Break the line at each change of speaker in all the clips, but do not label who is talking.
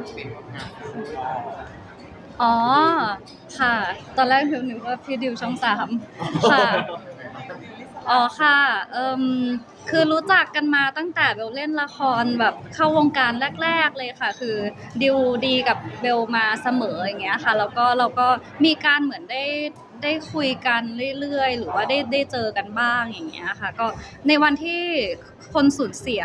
มันเป็นงาน
อ๋อ ค่ะ ตอนแรกหนูนึกว่าพี่ดิวช่องสามค่ะ อ๋อค่ะ เอ่ม คือรู้จักกันมาตั้งแต่เบลเล่นละครแบบเข้าวงการแรก ๆเลยค่ะ คือดิวดีกับเบลมาเสมออย่างเงี้ยค่ะ แล้วก็เราก็มีการเหมือนได้ได้คุยกันเรื่อยๆ หรือว่าได้ได้เจอกันบ้างอย่างเงี้ยค่ะ ก็ในวันที่คนสูญเสีย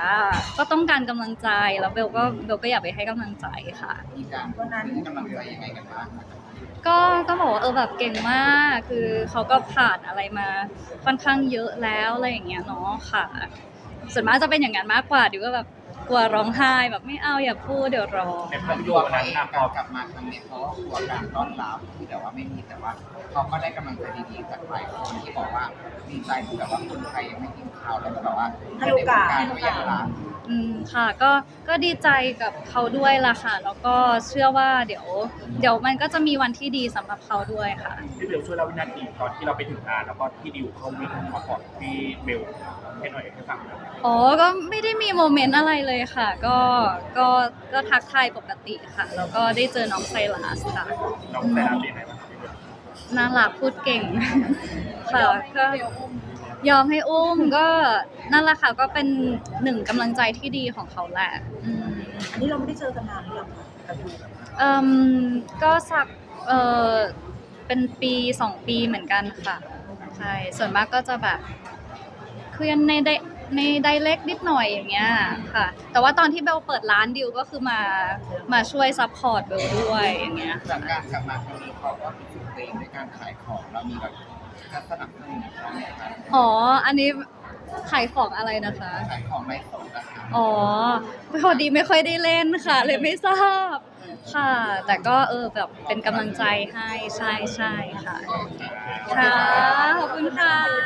ก็ต้องการกำลังใจแล้วเบลก็เบลก็อยากไปให้กำลังใจค่ะ
มีการวันนั้นให้กำลังใจยังไงกันบ้าง
ก็ก็บอกว่าเออแบบเก่งมาก คือเขาก็ผ่านอะไรมาค่อนข้างเยอะแล้วอะไรอย่างเงี้ยเนาะค่ะ ส่วนมากจะเป็นอย่างนั้นมากกว่าดิวก็แบบกลัวร้องไห้แบบไม่เอาอย่าพูดเดี๋ยวร้อง
ใน
ค
ภาพ
น
ย
ตัวน
ตร์
เขา
นั้น
เอง
นะพ
กา
อ
รกลับมาครั้งนี้เพราะว่ากลัวการต้อนรับที่แบบว่าไม่มีแต่ว่าเขาก็ได้กำลังใจดีๆจากหลายคนที่บอกว่าดีใจที่แบบว่าคนไทยยังไม่กินข้าวแล้วก็แบบว่า
ให้โอกาส
ในวงการเวลา
อืมค่ะก็ก็ดีใจกับเขาด้วยล่ะค่ะ แล้วก็เชื่อว่าเดี๋ยว เดี๋ยวมันก็จะมีวันที่ดีสำหรับเขาด้วยค่ะ
พี่เบลช่วยเล่าวินาทีตอนที่เราไปถึงงานแล้วก็ที่ดิวเข้าวิ่งมาก่อนพี่เบลให้หน่อยให้ฟังหน่อย
อ๋อ ก็ไม่ได้มีโมเมนต์อะไรเลยค่ะ ก็ก็ก็ทักทายปกติค่ะ แล้วก็ได้เจอน้องไซรัสค่ะ
น้องแต่ละเป็นยังไงบ้างครับพี่เบล
น่ารักพูดเก่ง ค่ะก็ ยอมให้อุ้มก็นั่นแหละค่ะก็เป็นหนึ่งกำลังใจที่ดีของเขาแหละอืม
อันนี้เราไม่ได้เจอกันนานหรือยังคะกับดิว
เอ่มก็สักเออเป็นปีสองปีเหมือนกันค่ะใช่ส่วนมากก็จะแบบคุยกันในไดในไดเล็กนิดหน่อยอย่างเงี้ยค่ะ แต่ว่าตอนที่เบลเปิดร้านดิวก็คือมามาช่วยซัพพอร์ตเบลด้วยอย่างเงี้ย
จากการกลับมาครั้งนี้เขาก็ฝึกตัวเองในการขายของเรามีแบบการสนับสนุนเขาไหมครับ
อ๋อ อันนี้ขายของอะไรนะคะ
ขายของในสดนะคะ
อ๋อพอดีไม่ค่อยได้เล่นค่ะ เลยไม่ทราบค่ะ แต่ก็เออแบบเป็นกำลังใจให้ใช่ใช่ค่ะ ค่ะ